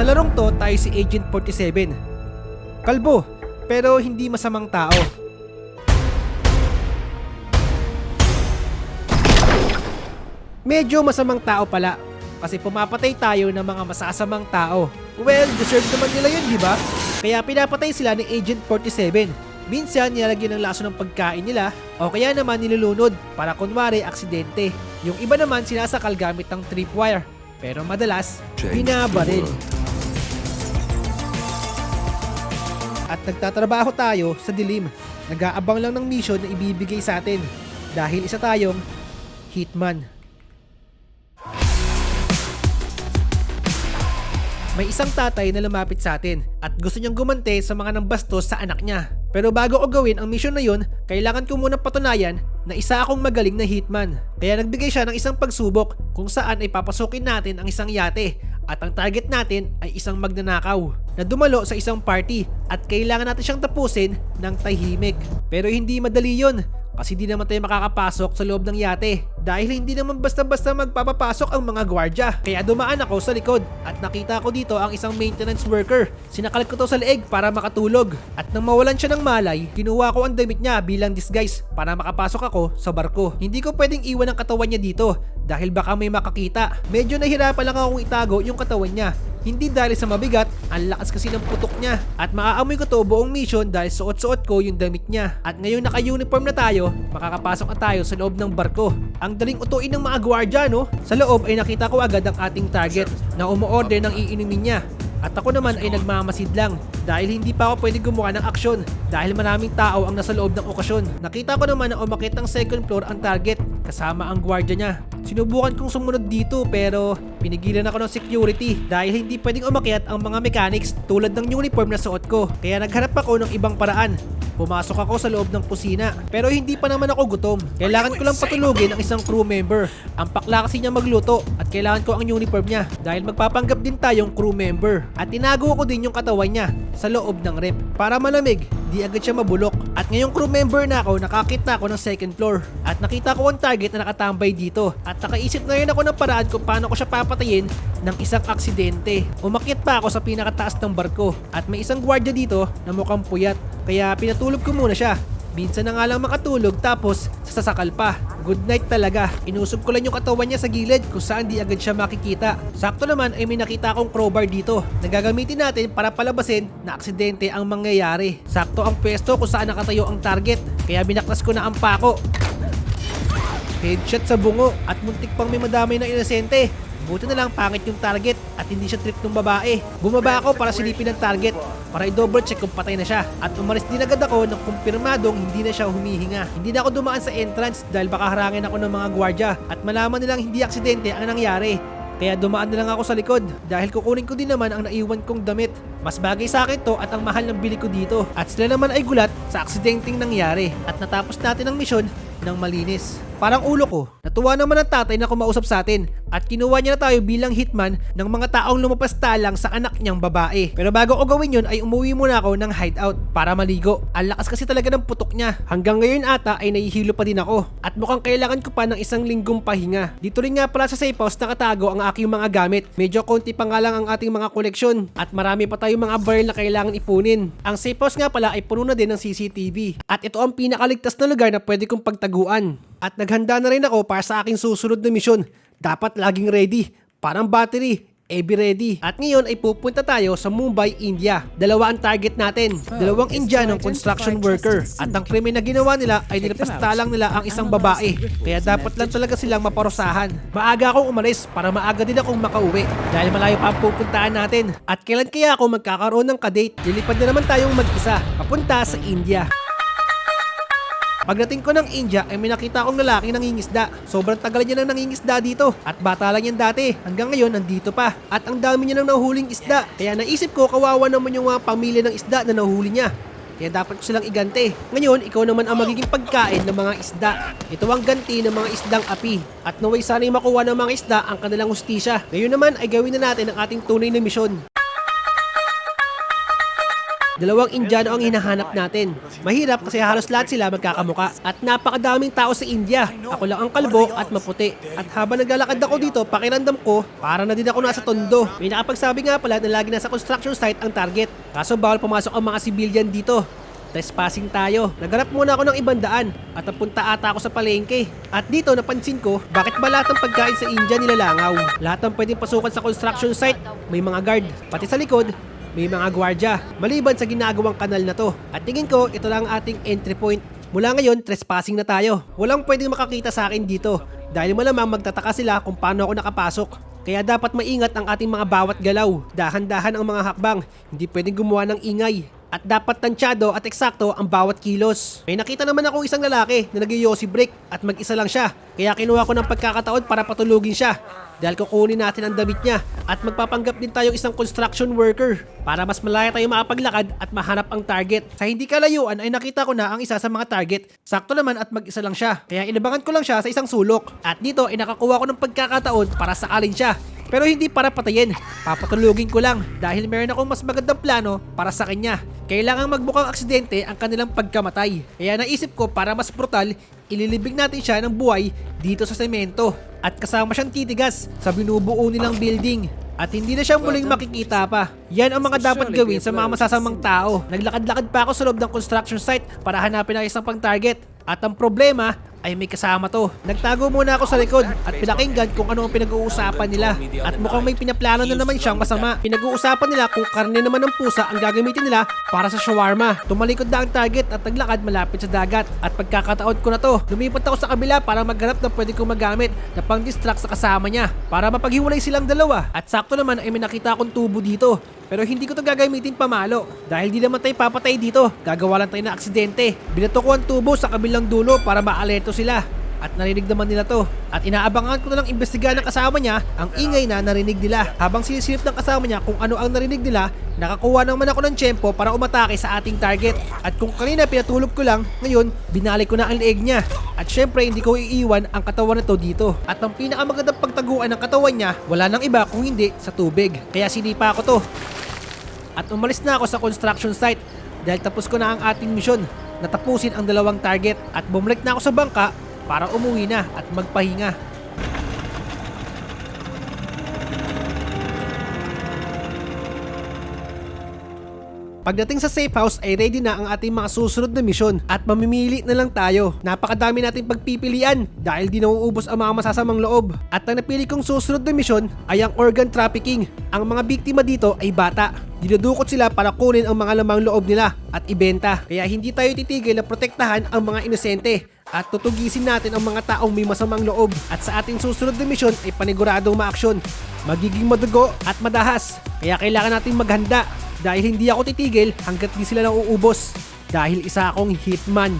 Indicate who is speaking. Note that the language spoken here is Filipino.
Speaker 1: Sa larong to, tayo si Agent 47. Kalbo, pero hindi masamang tao. Medyo masamang tao pala kasi pumapatay tayo ng mga masasamang tao. Well, deserve naman nila yun, di ba? Kaya pinapatay sila ni Agent 47. Minsan nilalagyan ng laso ng pagkain nila o kaya naman nilulunod para kunwari aksidente. Yung iba naman sinasakal gamit ng tripwire pero madalas binabaril. At nagtatrabaho tayo sa dilim. Nag-aabang lang ng mission na ibibigay sa atin dahil isa tayong hitman. May isang tatay na lumapit sa atin at gusto niyang gumante sa mga nambastos sa anak niya. Pero bago ko gawin ang mission na yun, kailangan ko muna patunayan na isa akong magaling na hitman. Kaya nagbigay siya ng isang pagsubok kung saan ay papasukin natin ang isang yate at ang target natin ay isang magnanakaw na dumalo sa isang party at kailangan natin siyang tapusin ng tahimik. Pero hindi madali yun kasi di naman tayo makakapasok sa loob ng yate dahil hindi naman basta-basta magpapapasok ang mga gwardya. Kaya dumaan ako sa likod at nakita ko dito ang isang maintenance worker. Sinakal ko to sa leeg para makatulog at nang mawalan siya ng malay, kinuha ko ang damit niya bilang disguise para makapasok ako sa barko. Hindi ko pwedeng iwan ang katawan niya dito dahil baka may makakita. Medyo nahirapan lang akong itago yung katawan niya hindi dahil sa mabigat, ang lakas kasi ng putok niya. At maaamoy ko to buong mission dahil suot-suot ko yung damit niya. At ngayon naka-uniform na tayo, makakapasok na tayo sa loob ng barko. Ang daling utuin ng mga gwardya no? Sa loob ay nakita ko agad ang ating target na umuorder ng iinumin niya. At ako naman ay nagmamasid lang dahil hindi pa ako pwede gumawa ng aksyon dahil maraming tao ang nasa loob ng okasyon. Nakita ko naman na umakit ng second floor ang target kasama ang gwardya niya. Sinubukan kong sumunod dito pero pinigilan ako ng security dahil hindi pwedeng umakyat ang mga mechanics tulad ng uniform na suot ko. Kaya naghanap ako ng ibang paraan. Pumasok ako sa loob ng kusina pero hindi pa naman ako gutom. Kailangan ko lang patulugin ang isang crew member. Ang pakla kasi niya magluto at kailangan ko ang uniform niya dahil magpapanggap din tayong crew member. At tinago ko din yung katawan niya sa loob ng rep para malamig di agad siya mabulok. Ngayong crew member na ako, nakakita ako ng second floor. At nakita ko ang target na nakatambay dito. At nakaisip na rin ako ng paraan kung paano ko siya papatayin ng isang aksidente. Umakyat pa ako sa pinakataas ng barko. At may isang gwardiya dito na mukhang puyat. Kaya pinatulog ko muna siya. Minsan na nga lang makatulog tapos sasakal pa. Good night talaga. Inusob ko lang yung katawan niya sa gilid kung saan di agad siya makikita. Sakto naman ay may nakita akong crowbar dito na gagamitin natin para palabasin na aksidente ang mangyayari. Sakto ang pwesto kung saan nakatayo ang target kaya binaklas ko na ang pako. Headshot sa bungo at muntik pang may madamay na inosente. Buti na lang pangit yung target hindi siya trip ng babae. Bumaba ako para silipin ang target para i-double check kung patay na siya. At umalis din agad ako ng kumpirmadong hindi na siya humihinga. Hindi na ako dumaan sa entrance dahil baka harangin ako ng mga gwardya at malaman nilang hindi aksidente ang nangyari. Kaya dumaan na lang ako sa likod dahil kukunin ko din naman ang naiwan kong damit. Mas bagay sa akin to at ang mahal ng bili ko dito. At sila naman ay gulat sa aksidenteng nangyari at natapos natin ang misyon ng malinis. Parang ulo ko, natuwa naman ang tatay na kumausap sa atin at kinuha niya na tayo bilang hitman ng mga taong lumabas talang sa anak niyang babae. Pero bago ko gawin yun ay umuwi muna ako ng hideout para maligo. Ang lakas kasi talaga ng putok niya. Hanggang ngayon ata ay nahihilo pa din ako at mukhang kailangan ko pa ng isang linggong pahinga. Dito rin nga pala sa safe house nakatago ang aking mga gamit. Medyo konti pa nga lang ang ating mga koleksyon at marami pa tayong mga barrel na kailangan ipunin. Ang safe house nga pala ay puno na din ng CCTV. At ito ang pinakaligtas na lugar na pwede kong pagtaguan. At naghanda na rin ako para sa aking susunod na misyon. Dapat laging ready. Parang battery. Eh be ready. At ngayon ay pupunta tayo sa Mumbai, India. Dalawa ang target natin. Dalawang Indianong construction worker. At ang krimen na ginawa nila ay nilapastalang nila ang isang babae. Kaya dapat lang talaga silang maparusahan. Maaga akong umalis para maaga din akong makauwi. Dahil malayo pa ang pupuntahan natin. At kailan kaya ako magkakaroon ng kadate? Lilipad na naman tayong mag-isa. Papunta sa India. Pagdating ko ng India ay may nakita akong lalaking nangingisda. Sobrang tagal niya nang nangingisda dito at bata lang yan dati. Hanggang ngayon nandito pa at ang dami niya nang nahuhuling isda. Kaya naisip ko kawawa naman yung mga pamilya ng isda na nahuhuli niya. Kaya dapat ko silang igante. Ngayon, ikaw naman ang magiging pagkain ng mga isda. Ito ang ganti ng mga isdang api. At naway sana'y makuha ng mga isda ang kanilang hustisya. Ngayon naman ay gawin na natin ang ating tunay na misyon. Dalawang Indiano ang hinahanap natin. Mahirap kasi halos lahat sila magkakamuka. At napakadaming tao sa India. Ako lang ang kalbo at maputi. At habang naglalakad ako dito, pakiramdam ko, para na din ako nasa tondo. May nakapagsabi nga pala na lagi nasa construction site ang target. Kaso bawal pumasok ang mga civilian dito. Trespassing tayo. Naghanap muna ako ng ibang daan at napunta ata ako sa palengke. At dito napansin ko, bakit ba lahat ng pagkain sa India nilalangaw? Lahat ng pwedeng pasukan sa construction site, may mga guard. Pati sa likod, may mga gwardya. Maliban sa ginagawang kanal na to. At tingin ko, ito lang ang ating entry point. Mula ngayon, trespassing na tayo. Walang pwedeng makakita sa akin dito. Dahil malamang magtataka sila kung paano ako nakapasok. Kaya dapat maingat ang ating mga bawat galaw. Dahan-dahan ang mga hakbang. Hindi pwedeng gumawa ng ingay. At dapat tansyado at eksakto ang bawat kilos. May nakita naman ako isang lalaki na nag-yossi break at mag-isa lang siya. Kaya kinuha ko ng pagkakataon para patulugin siya. Dahil kukunin natin ang damit niya at magpapanggap din tayong isang construction worker para mas malaya tayo makapaglakad at mahanap ang target. Sa hindi kalayuan ay nakita ko na ang isa sa mga target. Sakto naman at mag-isa lang siya. Kaya inabangan ko lang siya sa isang sulok. At dito ay nakakuha ko ng pagkakataon para sakalin siya. Pero hindi para patayin. Papatulugin ko lang dahil meron akong mas magandang plano para sa kanya. Kailangang magbukang aksidente ang kanilang pagkamatay. Kaya naisip ko para mas brutal, ililibing natin siya ng buhay dito sa semento. At kasama siyang titigas sa binubuo nilang building. At hindi na siya muling makikita pa. Yan ang mga dapat gawin sa mga masasamang tao. Naglakad-lakad pa ako sa loob ng construction site para hanapin ang isang pang target. At ang problema ay may kasama to. Nagtago muna ako sa likod at pinakinggan kung ano ang pinag-uusapan nila. At mukhang may pinaplano na naman siyang masama. Pinag-uusapan nila kung karne naman ng pusa ang gagamitin nila para sa shawarma. Tumalikod na ang target at naglakad malapit sa dagat. At pagkakataon ko na to, lumipat ako sa kabila para maghanap na pwede kong magamit na pang distract sa kasama niya para mapaghiwalay silang dalawa. At sakto naman ay may nakita akong tubo dito. Pero hindi ko to gagamitin pamalo dahil di naman tayo papatay dito. Gagawa lang tayo ng aksidente. Binato ko ang tubo sa kabilang dulo para maalerto sila. At narinig naman nila to. At inaabangan ko na lang imbestigahan ng kasama niya ang ingay na narinig nila. Habang sinisilip ng kasama niya kung ano ang narinig nila, nakakuha naman ako ng tiyempo para umatake sa ating target. At kung kanina pinatulog ko lang, ngayon binalik ko na ang leeg niya. At syempre hindi ko iiwan ang katawan na to dito. At ang pinakamagandang pagtaguan ng katawan niya, wala nang iba kung hindi sa tubig. Kaya sinipa ko to. At umalis na ako sa construction site dahil tapos ko na ang ating misyon. Natapusin ang dalawang target at bumalik na ako sa bangka para umuwi na at magpahinga. Pagdating sa safe house ay ready na ang ating mga susunod na misyon at mamimili na lang tayo. Napakadami nating pagpipilian dahil di nauubos ang mga masasamang loob. At ang napili kong susunod na misyon ay ang organ trafficking. Ang mga biktima dito ay bata. Dinudukot sila para kunin ang mga lamang loob nila at ibenta. Kaya hindi tayo titigil na protektahan ang mga inosente at tutugisin natin ang mga taong may masamang loob. At sa ating susunod na misyon ay paniguradong maaksyon. Magiging madugo at madahas. Kaya kailangan natin maghanda dahil hindi ako titigil hanggat di sila nauubos. Dahil isa akong hitman.